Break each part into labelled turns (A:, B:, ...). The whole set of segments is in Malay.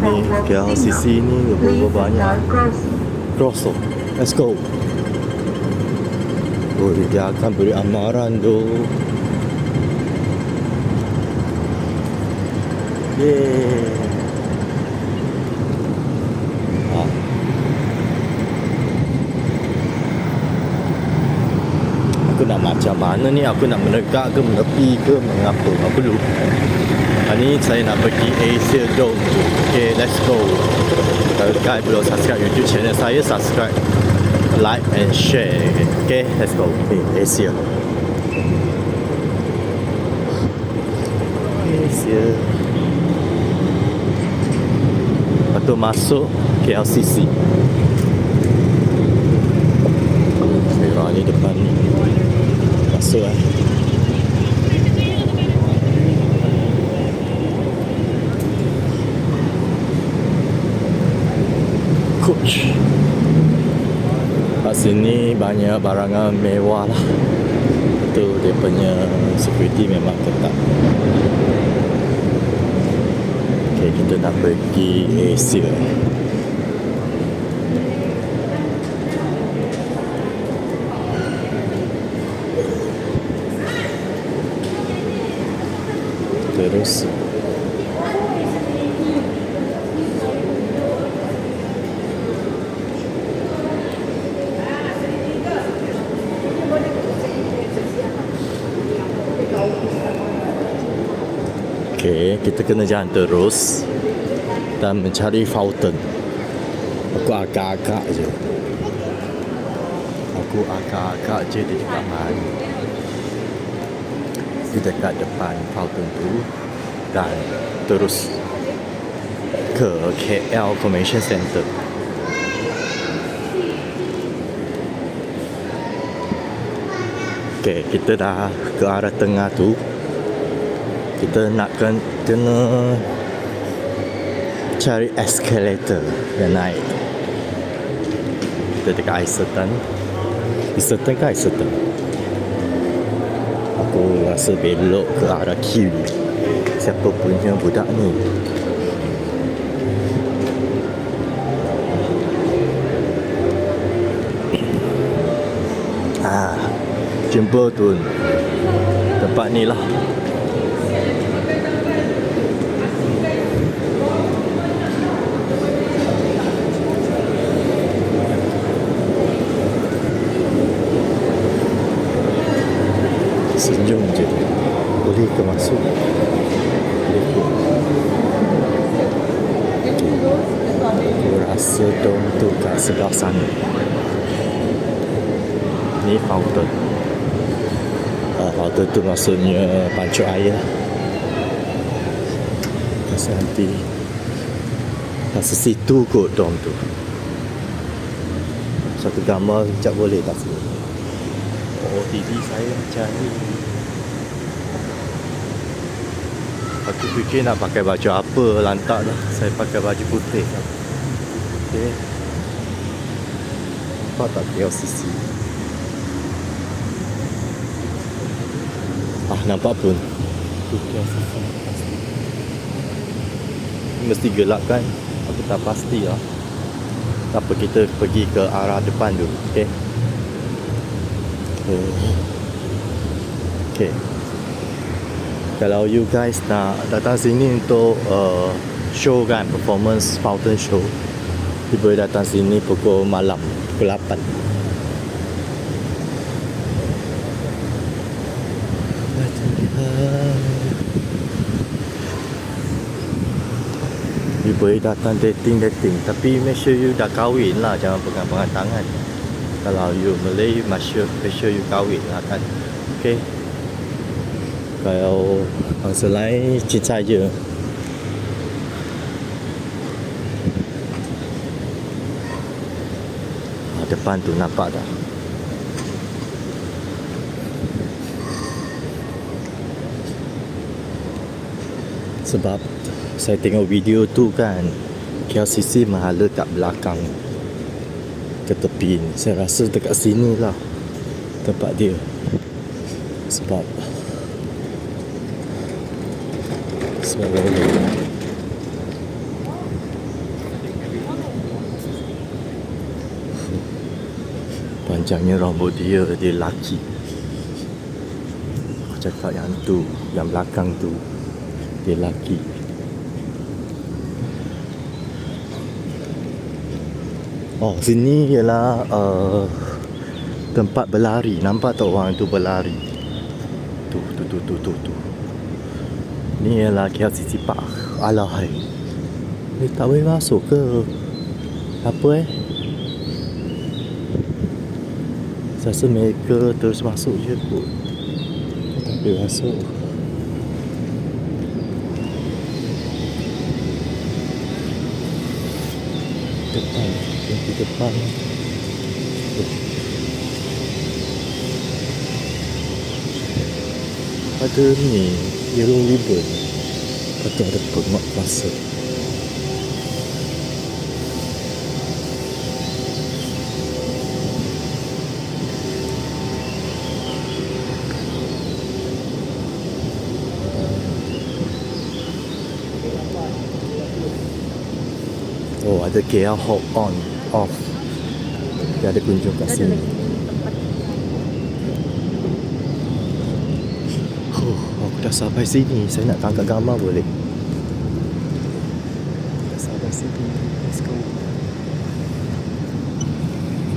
A: Ni KLCC ni beberapa banyak. Cross tu Let's go. Oh dia akan beri amaran tu. Yeay Ah. Aku nak macam mana ni? Aku nak menegak ke menepi ke Mengapa? Apa dulu Hari ni saya nak pergi Asia Dome. Okay let's go. Kalau guys belum subscribe YouTube channel saya Subscribe Like and share. Okay let's go. Okay Asia. Asia. Lepas tu masuk KLCC Merah ni depan ni Masuk eh Coach Kat sini banyak barangan mewah lah. Itu dia punya security memang ketat Okay, kita nak pergi Asia Terus Okay, kita kena jalan terus dan mencari fountain. Aku agak-agak je. Aku agak-agak je di depan. Di dekat depan fountain tu dan terus ke KL Convention Center. Okay, kita dah ke arah tengah tu kita nak kena cari escalator dan naik. Kita dekat Iserton Iserton ke Iserton aku rasa belok ke arah kiri siapa punya budak ni? Ah jumpa tu tempat ni lah senyum je. Boleh ke masuk? Boleh ke? Aku rasa dom tu kat sebelah sana. Ni fountain. Uh, fountain tu maksudnya pancuk air lah. Nanti pasal situ kot dom tu. Satu gambar sekejap boleh tak? sini Oh TV saya macam ni Aku fikir nak pakai baju apa lantak dah. Saya pakai baju putih. Okay Nampak tak KLCC Ah nampak pun. Tu KLCC pasti Mesti gelap kan? Aku tak pasti lah. Tak apa kita pergi ke arah depan dulu Okay Okay. Kalau you guys nak datang sini untuk uh, show kan, performance fountain show, you boleh datang sini pukul malam, pukul 8. You boleh datang dating-dating Tapi make sure you dah kahwin lah Jangan pegang-pegang tangan kalau you Malay make sure, make sure you kahwin lah kan. Okay? Kalau bangsa lain cincai je. Ah, depan tu nampak dah sebab saya tengok video tu kan KLCC mahala kat belakang ke tepi ni. Saya rasa dekat sini lah Tempat dia. Sebab Sebab Panjangnya rambut dia Dia laki. Aku cakap yang tu Yang belakang tu Dia laki. Oh sini ialah uh, Tempat berlari. Nampak tak orang tu berlari? Tu tu tu tu tu tu Ni ialah KLCC Park Alah hai. Ni tak boleh masuk ke? Apa eh? Saya rasa mereka terus masuk je kot. Tak boleh masuk Depan Di depan. Ada ni Yellow ribbon. Tu ada penguat kuasa ada KL Hop on Off Dia ada kunjung kat sini Huh, aku dah sampai sini. Saya nak tangkap gambar boleh? Dah sampai sini. Let's go.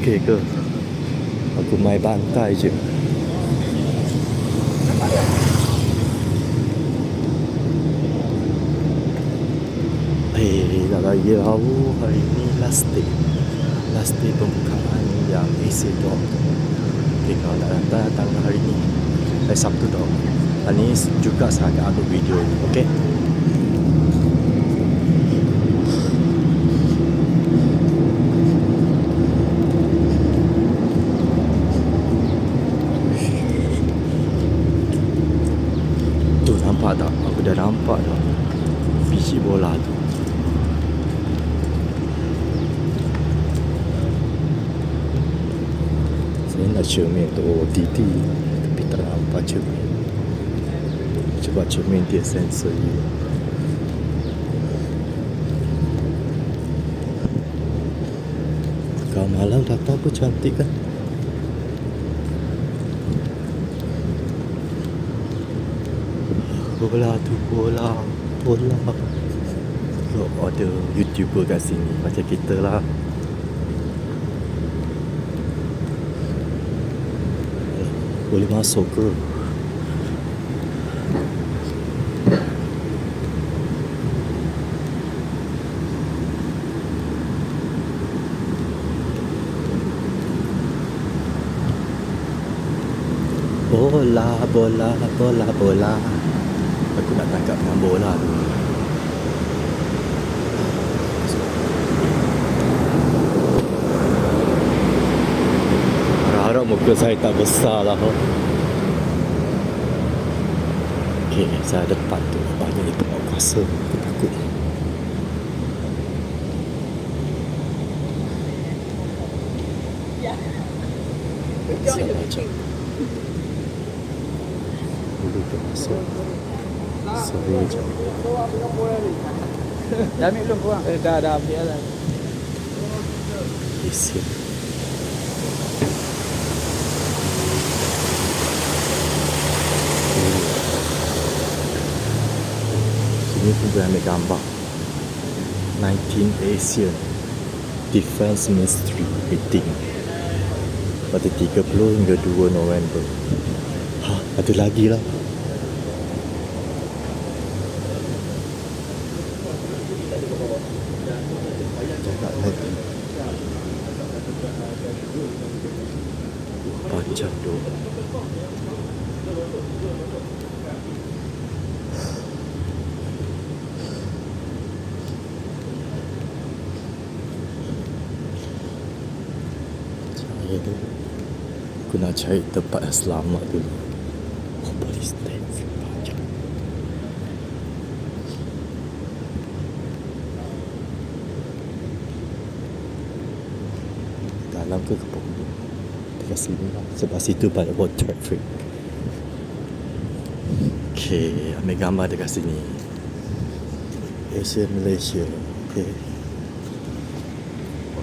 A: Okay ke? Aku main bantai je. Lagi tahu hari ni last day. Last day pembukaan yang Dome tu. Okay, kalau nak datang, datang hari ni. Eh, Sabtu tau. Hari ni juga saya akan upload video ni, okay? Tu nampak tak? Aku dah nampak dah. Biji bola tu. Saya nak cermin tu oh, OTT Tapi tak nampak cermin. Cuba cermin dia sensor you Kalau malam datang pun cantik kan? Bola tu bola Bola. Kalau ada YouTuber kat sini. Macam kita lah Boleh masuk ke? Bola, bola, bola, bola Aku nak tangkap dengan bola tu Saya tak besar lah. Okay, saya depan tu. Banyak ni tempat kuasa. Aku takut. Siap macam Dulu tu masuk Sorry je
B: Dah ambil belum korang? Eh, dah, dah ambil lah.
A: Isi Sini pun boleh ambil gambar. 19 Asian Defense Ministry meeting. Pada 30 hingga 2 November. Ha, ada lagi lah. Cakap lagi. Panjang tu Saya tu. Aku nak cari tempat yang selamat dulu. Oh police station panjang Dalam ke ke bawah Dekat sini lah. Sebab situ banyak buat traffic. Okay Ambil gambar dekat sini. Asia Malaysia. Okay.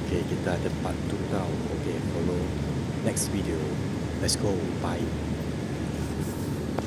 A: Okay kita ada part 2 tau next video. Let's go. Bye